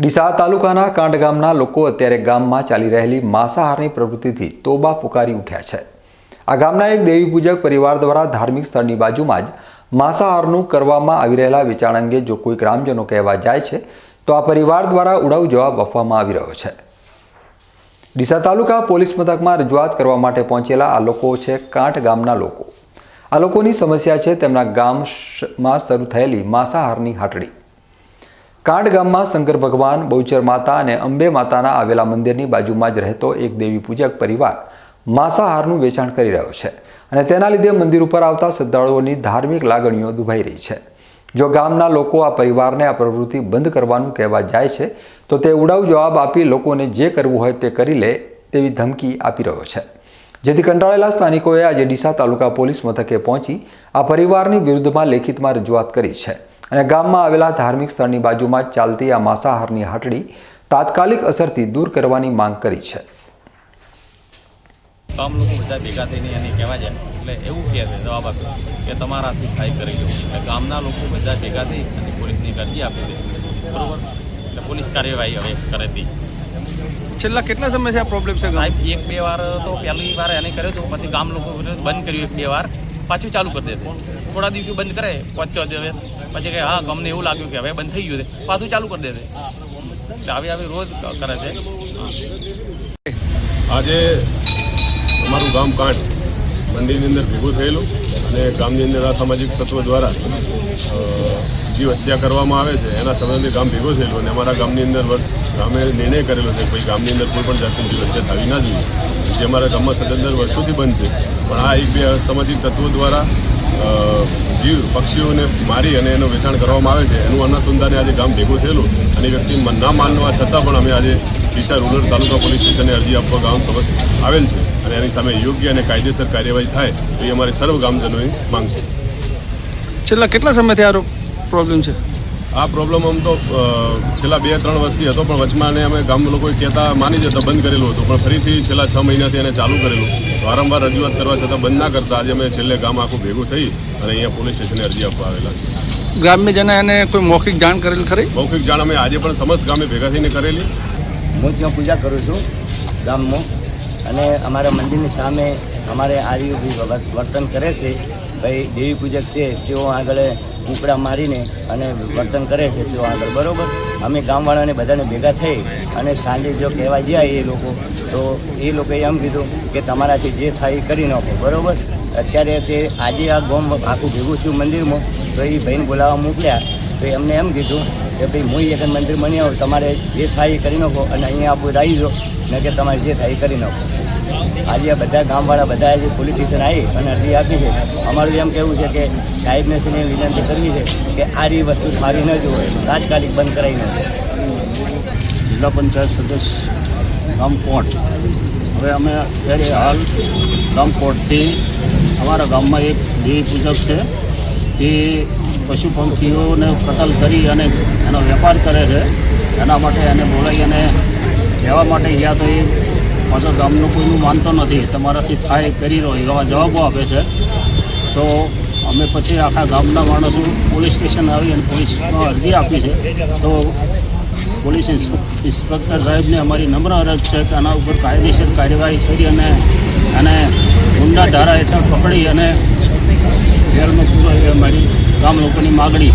ડીસા તાલુકાના કાંડ ગામના લોકો અત્યારે ગામમાં ચાલી રહેલી માંસાહારની પ્રવૃત્તિથી તોબા પુકારી ઉઠ્યા છે. આ ગામના એક દેવી પૂજક પરિવાર દ્વારા ધાર્મિક સ્થળની બાજુમાં જ માંસાહારનું કરવામાં આવી રહેલા વેચાણ અંગે જો કોઈ ગ્રામજનો કહેવા જાય છે, તો આ પરિવાર દ્વારા ઉડાવ જવાબ આપવામાં આવી રહ્યો છે. ડીસા તાલુકા પોલીસ મથકમાં રજૂઆત કરવા માટે પહોંચેલા આ લોકો છે કાંઠ ગામના લોકો. આ લોકોની સમસ્યા છે, તેમના ગામમાં શરૂ થયેલી માંસાહારની હાટડી. કાંડ ગામમાં શંકર ભગવાન, બહુચર માતા અને અંબે માતાના આવેલા મંદિરની બાજુમાં જ રહેતો એક દેવી પૂજક પરિવાર માંસાહારનું વેચાણ કરી રહ્યો છે અને તેના લીધે મંદિર ઉપર આવતા શ્રદ્ધાળુઓની ધાર્મિક લાગણીઓ દુભાઈ રહી છે. જો ગામના લોકો આ પરિવારને આ પ્રવૃત્તિ બંધ કરવાનું કહેવા જાય છે, તો તે ઉડાવ જવાબ આપી લોકોને જે કરવું હોય તે કરી લે તેવી ધમકી આપી રહ્યો છે. જેથી કંટાળેલા સ્થાનિકોએ આજે ડીસા તાલુકા પોલીસ મથકે પહોંચી આ પરિવારની વિરુદ્ધમાં લેખિતમાં રજૂઆત કરી છે. અને ગામમાં આવેલા ધાર્મિક સ્થળની બાજુમાં ચાલતી આ માંસાહારની હાટડી તાત્કાલિક અસરથી દૂર કરવાની માંગ કરી છે. કામ લોકો બધા ભેગા થઈને એને કહેવા જાય. એટલે એવું કહે છે જવાબ આપ્યો કે તમારાથી થાય કરી લો એટલે ગામના લોકો બધા ભેગા થઈ અને પોલીસની અરજી આપી દે. બરોબર? એટલે પોલીસ કાર્યવાહી હવે કરે હતી છેલ્લા કેટલા સમયથી આ પ્રોબ્લેમ છે સાહેબ એક બે વાર તો પહેલી વાર એને કર્યો હતો પછી ગામ લોકો બંધ કર્યું એક બે વાર. પાછું ચાલુ કરી દેશે થોડા દિવસ બંધ કરે, પાંચ દિવસ પછી કે હા ગમને એવું લાગ્યું કે હવે બંધ થઈ ગયું છે. પાછું ચાલુ કરી એટલે આવી આવી રોજ કરે છે. આજે અમારું ગામ કાંઠ મંદિરની અંદર ભેગું થયેલું અને ગામની અંદર અસામાજિક તત્વો દ્વારા જીવ હત્યા કરવામાં આવે છે. એના સંબંધે ગામ ભેગું થયેલું અને અમારા ગામની અંદર ગામે નિર્ણય કરેલો છે કે ભાઈ ગામની અંદર કોઈ પણ જાતની જીવ હત્યા થવી ના જોઈએ. જે અમારા ગામમાં સદંતર વર્ષોથી બંધ છે. પણ આ એક બે અસામાજિક તત્વો દ્વારા જીવ, પક્ષીઓને મારી અને એનું વેચાણ કરવામાં આવે છે. એનું અનુસંધાને આજે ગામ ભેગું થયેલું અને વ્યક્તિ ના માનવા છતાં પણ અમે આજે ડીસા રૂરલ તાલુકા પોલીસ સ્ટેશને અરજી આપવા ગામ સમક્ષ આવેલ છે અને એની સામે યોગ્ય અને કાયદેસર કાર્યવાહી થાય એ અમારી સર્વ ગામજનોની માંગ છે. છેલ્લા કેટલા સમયથી આ પ્રોબ્લેમ છે? આ પ્રોબ્લેમ આમ તો છેલ્લા બે ત્રણ વર્ષથી હતો પણ વચમાં એને અમે ગામ લોકોએ કહેતા માની જતા બંધ કરેલું હતું. પણ ફરીથી છેલ્લા છ મહિનાથી એને ચાલુ કરેલું. વારંવાર રજૂઆત કરવા છતાં બંધ ના કરતા. આજે અમે છેલ્લે ગામ આખું ભેગું થઈ અને અહીંયા પોલીસ સ્ટેશને અરજી આપવા આવેલા છે ગ્રામ્યજને એને કોઈ મૌખિક જાણ કરેલી ખરી? મૌખિક જાણ અમે આજે પણ સમસ્ત ગામે ભેગા થઈને કરેલી. હું ત્યાં પૂજા કરું છું ગામમાં અને અમારા મંદિરની સામે અમારે આર્ય વર્તન કરે છે. ભાઈ દેવી પૂજક છે તેઓ આગળ કૂકડા મારીને અને વર્તન કરે છે તેઓ આગળ. બરાબર? અમે ગામવાળાને બધાને ભેગા થઈ અને સાંજે જો કહેવા જાય એ લોકો, તો એ લોકોએ એમ કીધું કે તમારાથી જે થાય એ કરી નાખો. બરાબર? અત્યારે તે આજે આ ગોમ આખું ભેગું થયું મંદિરમાં, તો એ ભાઈને બોલાવવા મોકલ્યા. તો એમને એમ કીધું કે ભાઈ, હું એક મંદિર બની આવું, તમારે જે થાય એ કરી નાખો અને અહીંયા આપણે આવી દો ને કે તમારે જે થાય એ કરી નાખો. આજે આ બધા ગામવાળા બધા આજે પોલીસ સ્ટેશન આવી અને અરજી આપી છે, અમારું એમ કહેવું છે કે સાહેબને શ્રીને વિનંતી કરવી છે કે આ વસ્તુ સારી ન જોવે તાત્કાલિક બંધ કરાવી ન જિલ્લા પંચાયત સદસ્ય ગામ કોટ હવે અમે અત્યારે હાલ ગામ કોટથી અમારા ગામમાં એક દેવી પૂજક છે. તે પશુ પંખીઓને કતલ કરી અને એનો વેપાર કરે છે. એના માટે એને બોલાવી અને કહેવા માટે ગયા તો એ પાછો ગામનું કોઈનું માનતો નથી. તમારાથી થાય, કરી રહ્યો, એવા જવાબો આપે છે. તો અમે પછી આખા ગામના માણસો પોલીસ સ્ટેશન આવી અને પોલીસમાં અરજી આપી છે. તો પોલીસ ઇન્સ્પેક્ટર સાહેબને અમારી નમ્ર અરજ છે કે આના ઉપર કાયદેસર કાર્યવાહી કરી અને અને ગુંડા ધારા હેઠળ પકડી અને જેલમાં પૂરો અમારી ગામ લોકોની માગણી.